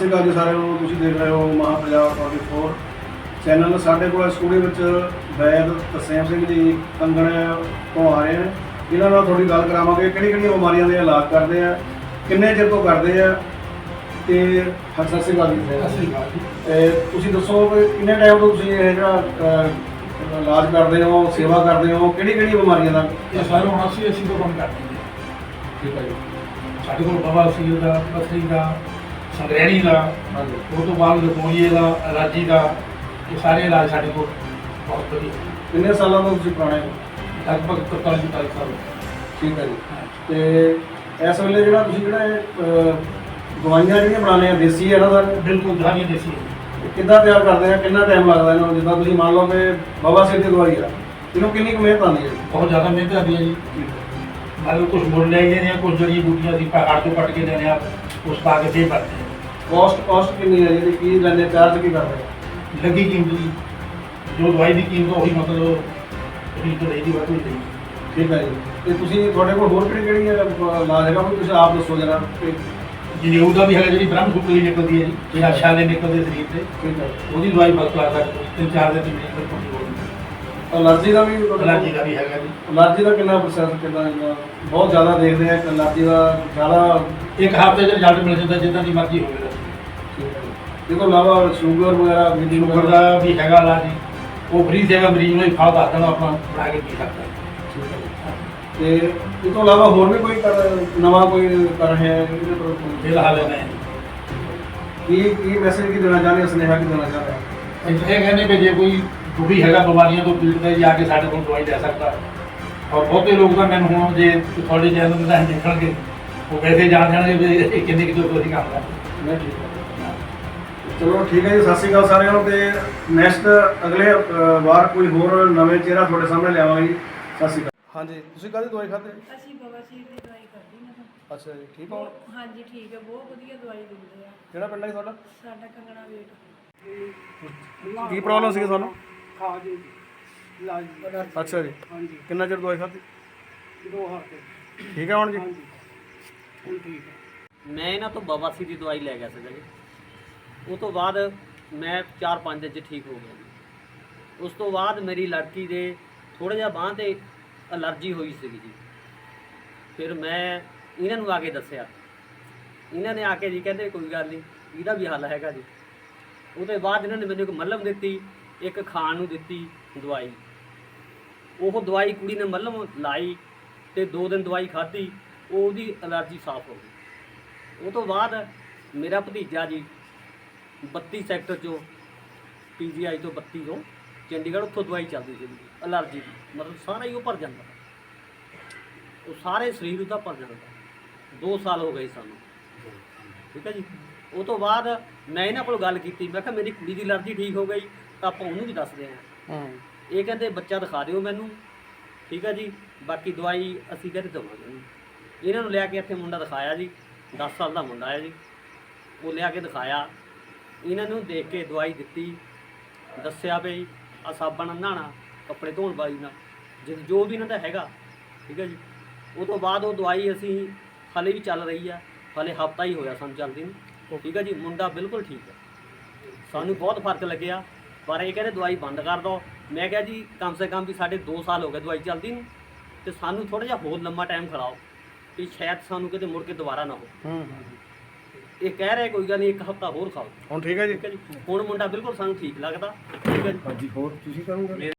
ਸਤਿ ਸ਼੍ਰੀ ਅਕਾਲ ਜੀ ਸਾਰਿਆਂ ਨੂੰ ਤੁਸੀਂ ਦੇਖ ਰਹੇ ਹੋ ਮਹਾ ਪੰਜਾਬ 24 ਚੈਨਲ ਸਾਡੇ ਕੋਲ ਸਟੂਡੀਓ ਵਿੱਚ ਵੈਦ ਤਸੇਮ ਸਿੰਘ ਜੀ ਕੰਗਣ ਤੋਂ ਆ ਰਹੇ ਨੇ ਇਹਨਾਂ ਨਾਲ ਥੋੜੀ ਗੱਲ ਕਰਾਵਾਂਗੇ ਕਿਹੜੀ ਕਿਹੜੀਆਂ ਬਿਮਾਰੀਆਂ ਦੇ ਇਲਾਜ ਕਰਦੇ ਆ ਕਿੰਨੇ ਚਿਰ ਤੋਂ ਕਰਦੇ ਆ ਤੇ ਸਤਿ ਸ਼੍ਰੀ ਅਕਾਲ ਜੀ। ਤੁਸੀਂ ਦੱਸੋ ਵੀ ਕਿੰਨੇ ਟਾਈਮ ਤੋਂ ਤੁਸੀਂ ਇਹ ਜਿਹੜਾ ਇਲਾਜ ਕਰਦੇ ਹੋ ਸੇਵਾ ਕਰਦੇ ਹੋ ਕਿਹੜੀ ਕਿਹੜੀ ਬਿਮਾਰੀਆਂ ਦਾ? ਇਹ ਸਾਰੇ ਹੁਣ ਅਸੀਂ ਅਸੀਂ ਤੋਂ ਕੰਮ ਕਰਦੇ ਹਾਂ। ਠੀਕ ਹੈ ਜੀ। ਸਾਡੇ ਕੋਲ ਬਾਬਾ ਸੀ ਦਾ ਪਥਰੀ ਦਾ ਸੰਗਰੈਣੀ ਦਾ ਹਾਂਜੀ। ਉਹ ਤੋਂ ਬਾਅਦ ਲਕੋਲੀਏ ਦਾ ਅਲਰਜੀ ਦਾ ਇਹ ਸਾਰੇ ਇਲਾਜ ਸਾਡੇ ਕੋਲ ਬਹੁਤ ਵਧੀਆ। ਕਿੰਨੇ ਸਾਲਾਂ ਤੋਂ ਤੁਸੀਂ ਪੁਰਾਣੇ ਹੋ? ਲਗਭਗ 45 45 ਸਾਲ। ਠੀਕ ਹੈ ਜੀ। ਹਾਂ। ਤੇ ਇਸ ਵੇਲੇ ਜਿਹੜਾ ਤੁਸੀਂ ਜਿਹੜਾ ਇਹ ਅਹ, ਦਵਾਈਆਂ ਜਿਹੜੀਆਂ ਬਣਾਉਂਦੇ ਆ ਦੇਸੀ ਹੈ ਨਾ ਸਰ ਬਿਲਕੁਲ ਦਵਾਈਆਂ ਦੇਸੀ ਹੈ। ਕਿੱਦਾਂ ਤਿਆਰ ਕਰਦੇ ਆ? ਕਿੰਨਾ ਟਾਈਮ ਲੱਗਦਾ ਇਹਨਾਂ ਨੂੰ? ਜਿੱਦਾਂ ਤੁਸੀਂ ਮੰਨ ਲਓ ਕਿ ਬਾਬਾ ਸਿਰ ਦੀ ਦਵਾਈ ਆ ਇਹਨੂੰ ਕਿੰਨੀ ਕੁ ਮਿਹਨਤ ਆਉਂਦੀ ਹੈ? ਬਹੁਤ ਜ਼ਿਆਦਾ ਮਿਹਨਤ ਆਦੀ ਹੈ ਜੀ। ਮਤਲਬ ਕੁਝ ਮੁੱਲ ਲੈ ਜਾਂਦੇ ਆ ਕੁਝ ਜੜੀ ਬੂਟੀਆਂ ਅਸੀਂ ਪਹਾੜ ਤੋਂ ਕੱਟ ਕੇ ਲੈਣੇ ਆ ਉਸ ਪਾ ਕੇ ਫੇਰ ਭਰਦੇ ਕੋਸਟ ਕੋਸਟ ਕਿੰਨੀ ਹੈ ਜਿਹੜੀ ਕੀ ਲੈਂਦੇ ਚਾਰਜ ਕੀ ਕਰਦੇ? ਆ ਲੱਗੀ ਕੀਮਤ ਜੀ। ਜੋ ਦਵਾਈ ਦੀ ਕੀਮਤ ਉਹੀ ਮਤਲਬ ਉਹਦੀ ਤੋਂ ਲਈ ਦੀ ਵਰਤੋਂ ਲਈ ਠੀਕ ਹੈ ਜੀ। ਤੇ ਤੁਸੀਂ ਤੁਹਾਡੇ ਕੋਲ ਹੋਰ ਕਿਹੜੀ ਕਿਹੜੀ ਹੈ, ਇਲਾਜ ਹੈਗਾ? ਕੋਈ ਤੁਸੀਂ ਆਪ ਦੱਸੋ ਜਰਾ। ਠੀਕ ਜਨੇਊ ਦਾ ਵੀ ਹੈਗਾ ਜਿਹੜੀ ਬ੍ਰਹਮ ਸੂਤਰ ਦੀ ਨਿਕਲਦੀ ਹੈ ਜੀ ਜਿਹੜਾ ਛਾਲੇ ਨਿਕਲਦੇ ਸਰੀਰ ਤੇ। ਹੈ। ਉਹਦੀ ਦਵਾਈ ਬਸ ਲਾ ਸਕਦੇ ਤਿੰਨ ਚਾਰ ਦਿਨ ਦੀ ਮੇਰੀ ਬਿਲਕੁਲ ਅਲਰਜੀ ਦਾ ਵੀ ਅਲਰਜੀ ਦਾ ਵੀ ਹੈਗਾ ਜੀ। ਅਲਰਜੀ ਦਾ ਕਿੰਨਾ ਪ੍ਰੋਸੈਸ ਕਿੰਨਾ ਇੰਨਾ? ਬਹੁਤ ਜ਼ਿਆਦਾ ਦੇਖਦੇ ਆ ਕਿ ਅਲਰਜੀ ਦਾ ਜ਼ਿਆਦਾ ਇੱਕ ਹਫ਼ਤੇ ਚ ਰਿਜ਼ਲਟ ਮਿਲ ਜਾਂਦਾ ਜਿੱਦਾਂ ਦੀ ਮਰਜ਼ੀ ਹੋਵੇ ਇਹ ਤੋਂ ਇਲਾਵਾ ਸ਼ੂਗਰ ਵਗੈਰਾ ਬੀਪੀ ਸ਼ੂਗਰ ਦਾ ਵੀ ਹੈਗਾ ਇਲਾਜ ਜੀ। ਉਹ ਫ੍ਰੀ ਸੇਵਾ ਮਰੀਜ਼ ਨੂੰ ਹੀ ਫਾਹ ਦੱਸ ਦੇਣਾ ਆਪਣਾ ਬਣਾ ਕੇ ਪੀ ਸਕਦਾ। ਤੇ ਇਹ ਤੋਂ ਇਲਾਵਾ ਹੋਰ ਵੀ ਕੋਈ ਕਰ- ਨਵਾਂ ਕੋਈ ਕਰ ਹੈ? ਇਹਦੇ ਪਰ ਕੋਈ- ਫਿਲਹਾਲ ਮੈਂ ਕੀ ਕੀ ਮੈਸੇਜ ਕੀ ਦੇਣਾ ਚਾਹੁੰਦੇ ਹੋ? ਸੁਨੇਹਾ ਕੀ ਦੇਣਾ ਚਾਹੁੰਦੇ ਹੋ? ਇਹ ਕਹਿੰਦੇ ਵੀ ਜੇ ਕੋਈ ਦੁਖੀ ਹੈਗਾ ਬਿਮਾਰੀਆਂ ਤੋਂ ਪੀੜਤ ਹੈ ਜਾ ਕੇ ਸਾਡੇ ਕੋਲ ਦਵਾਈ ਲੈ ਸਕਦਾ। ਔਰ ਬਹੁਤੇ ਲੋਕ ਤਾਂ ਮੈਨੂੰ ਹੁਣ ਜੇ ਤੁਹਾਡੇ ਚੈਨਲ ਦਾ ਦੇਖਣਗੇ ਉਹ ਵੈਸੇ ਜਾਣ ਜਾਣਗੇ ਵੀ ਇਹ ਕਿੰਨੇ ਕਿਲੋ ਤੁਸੀਂ ਕੰਮ ਕਰਦੇ ਨਹੀਂ ਠੀਕ ਹੈ। ਚਲੋ ਠੀਕ ਹੈ ਜੀ ਸਤਿ ਸ਼੍ਰੀ ਅਕਾਲ ਸਾਰਿਆਂ ਨੂੰ ਤੇ ਨੈਕਸਟ ਅਗਲੇ ਅ, ਵਾਰ ਕੋਈ ਹੋਰ ਨਵੇਂ ਚਿਹਰਾ ਤੁਹਾਡੇ ਸਾਹਮਣੇ ਲਿਆਵਾਂਗੇ ਜੀ। ਸਤਿ ਸ਼੍ਰੀ ਅਕਾਲ। ਹਾਂਜੀ ਤੁਸੀਂ ਕਾਹਦੀ ਦਵਾਈ ਖਾਦੇ ਅਸੀਂ ਬਵਾਸੀਰ ਦੀ ਦਵਾਈ ਕਰਦੇ ਹਾਂ ਅੱਛਾ ਜੀ ਠੀਕ ਹੋ ਹਾਂਜੀ ਠੀਕ ਹੈ ਬਹੁਤ ਵਧੀਆ ਦਵਾਈ ਦਿੰਦੇ ਆ। ਕਿਹੜਾ ਪਿੰਡ ਹੈ ਜੀ ਤੁਹਾਡਾ? ਸਾਡਾ ਕੰਗਣਾ ਵੇਟ। ਕੀ ਪ੍ਰੋਬਲਮ ਸੀ ਤੁਹਾਨੂੰ? ਖਾ ਜੀ। ਇਲਾਜ ਅੱਛਾ ਜੀ। ਹਾਂਜੀ। ਕਿੰਨਾ ਚਿਰ ਦਵਾਈ ਖਾਦੀ ਦੋ ਹਫ਼ਤੇ। ਠੀਕ ਹੈ ਹੁਣ ਜੀ? ਹਾਂਜੀ। ਹੁਣ ਠੀਕ ਹੈ ਮੈਂ ਇਹਨਾਂ ਤੋਂ ਬਵਾਸੀਰ ਦੀ ਦਵਾਈ ਲੈ ਗਿਆ ਸੀਗਾ ਜੀ। ਉਹ ਤੋਂ ਬਾਅਦ ਮੈਂ 4-5 ਦਿਨ 'ਚ ਠੀਕ ਹੋ ਗਿਆ ਜੀ। ਉਸ ਤੋਂ ਬਾਅਦ ਮੇਰੀ ਲੜਕੀ ਦੇ ਥੋੜਾ ਜਿਹਾ ਬਾਂਹ ਤੇ ਅਲਰਜੀ ਹੋਈ ਸੀਗੀ ਜੀ। ਫਿਰ ਮੈਂ ਇਹਨਾਂ ਨੂੰ ਆ ਕੇ ਦੱਸਿਆ। ਇਹਨਾਂ ਨੇ ਆ ਕੇ ਜੀ ਕਹਿੰਦੇ ਕੋਈ ਗੱਲ ਨਹੀਂ, ਇਹਦਾ ਵੀ ਹੱਲ ਹੈਗਾ ਜੀ। ਉਹਦੇ ਬਾਅਦ ਇਹਨਾਂ ਨੇ ਮੈਨੂੰ ਇੱਕ ਮੱਲਮ ਦਿੱਤੀ, ਇੱਕ ਖਾਣ ਨੂੰ ਦਿੱਤੀ ਦਵਾਈ। ਉਹ ਦਵਾਈ ਕੁੜੀ ਨੇ ਮੱਲਮ ਲਾਈ ਤੇ ਦੋ ਦਿਨ ਦਵਾਈ ਖਾਧੀ, ਉਹਦੀ ਅਲਰਜੀ ਸਾਫ਼ ਹੋ ਗਈ। ਉਹ ਤੋਂ ਬਾਅਦ ਮੇਰਾ ਭਤੀਜਾ ਜੀ 32 ਸੈਕਟਰ ਚੋਂ ਪੀਜੀਆਈ ਤੋਂ 32 ਤੋਂ ਚੰਡੀਗੜ੍ਹ ਉੱਥੋਂ ਦਵਾਈ ਚੱਲਦੀ ਸੀ ਅਲਰਜੀ ਦੀ ਮਤਲਬ ਸਾਰਾ ਹੀ ਉਹ ਭਰ ਜਾਂਦਾ ਉਹ ਸਾਰੇ ਸਰੀਰ ਉਹਦਾ ਭਰ ਜਾਂਦਾ 2 ਸਾਲ ਹੋ ਗਏ ਸਾਨੂੰ। ਠੀਕ ਹੈ ਜੀ? ਉਹ ਤੋਂ ਬਾਅਦ ਮੈਂ ਇਹਨਾਂ ਕੋਲ ਗੱਲ ਕੀਤੀ ਮੈਂ ਕਿਹਾ ਮੇਰੀ ਕੁੜੀ ਦੀ ਅਲਰਜੀ ਠੀਕ ਹੋ ਗਈ ਤਾਂ ਆਪਾਂ ਉਹਨੂੰ ਵੀ ਦੱਸਦੇ ਹਾਂ। ਇਹ ਕਹਿੰਦੇ ਬੱਚਾ ਦਿਖਾ ਦਿਓ ਮੈਨੂੰ। ਠੀਕ ਹੈ ਜੀ? ਬਾਕੀ ਦਵਾਈ ਅਸੀਂ ਕਹਿੰਦੇ ਦੇਵਾਂਗੇ। ਇਹਨੂੰ। ਇਹਨਾਂ ਨੂੰ ਲਿਆ ਕੇ ਇੱਥੇ ਮੁੰਡਾ ਦਿਖਾਇਆ ਜੀ 10 ਸਾਲ ਦਾ ਮੁੰਡਾ ਹੈ ਜੀ। ਉਹ ਲਿਆ ਕੇ ਦਿਖਾਇਆ। ਇਹਨਾਂ ਨੂੰ ਦੇਖ ਕੇ ਦਵਾਈ ਦਿੱਤੀ, ਦੱਸਿਆ ਵੀ ਆ ਸਾਬਣ ਨਹਾਣਾ ਕੱਪੜੇ ਧੋਣ ਵਾਲੀ ਨਾਲ। ਜਿ- ਜੋ ਵੀ ਇਹਨਾਂ ਦਾ ਹੈਗਾ, ਠੀਕ ਹੈ ਜੀ। ਉਹ ਤੋਂ ਬਾਅਦ ਉਹ ਦਵਾਈ ਅਸੀਂ ਹਾਲੇ ਵੀ ਚੱਲ ਰਹੀ ਆ, ਹਾਲੇ ਹਫਤਾ ਹੀ ਹੋਇਆ ਸਾਨੂੰ ਚੱਲਦੀ ਨੂੰ, ਠੀਕ ਹੈ ਜੀ। ਮੁੰਡਾ ਬਿਲਕੁਲ ਠੀਕ ਹੈ। ਸਾਨੂੰ ਬਹੁਤ ਫ਼ਰਕ ਲੱਗਿਆ, ਪਰ ਇਹ ਕਹਿੰਦੇ ਦਵਾਈ ਬੰਦ ਕਰ ਦੋ ਮੈਂ ਕਿਹਾ ਜੀ, ਕਮ ਸੇ ਕਮ ਵੀ ਸਾਡੇ 2 ਸਾਲ ਹੋ ਗਏ ਦਵਾਈ ਚੱਲਦੀ ਨੂੰ, ਤੇ ਸਾਨੂੰ ਥੋੜਾ ਜਿਹਾ ਹੋਰ ਲੰਮਾ ਟਾਈਮ ਖੜਾਓ ਕਿ ਸ਼ਾਇਦ ਸਾਨੂੰ ਕਿਤੇ ਮੁੜ ਕੇ ਦੁਬਾਰਾ ਨਾ ਹੋ। ਇਹ ਕਹਿ ਰਹੇ ਕੋਈ ਗੱਲ ਨਹੀਂ ਇੱਕ ਹਫਤਾ ਹੋਰ ਖਾਓ। ਹੁਣ ਠੀਕ ਹੈ ਜੀ? ਠੀਕ ਹੈ ਜੀ? ਹੁਣ ਮੁੰਡਾ ਬਿਲਕੁਲ ਸਾਨੂੰ ਠੀਕ ਲੱਗਦਾ। ਠੀਕ ਹੈ ਜੀ। ਹਾਂਜੀ ਹੋਰ ਤੁਸੀਂ ਕਰੋਗੇ?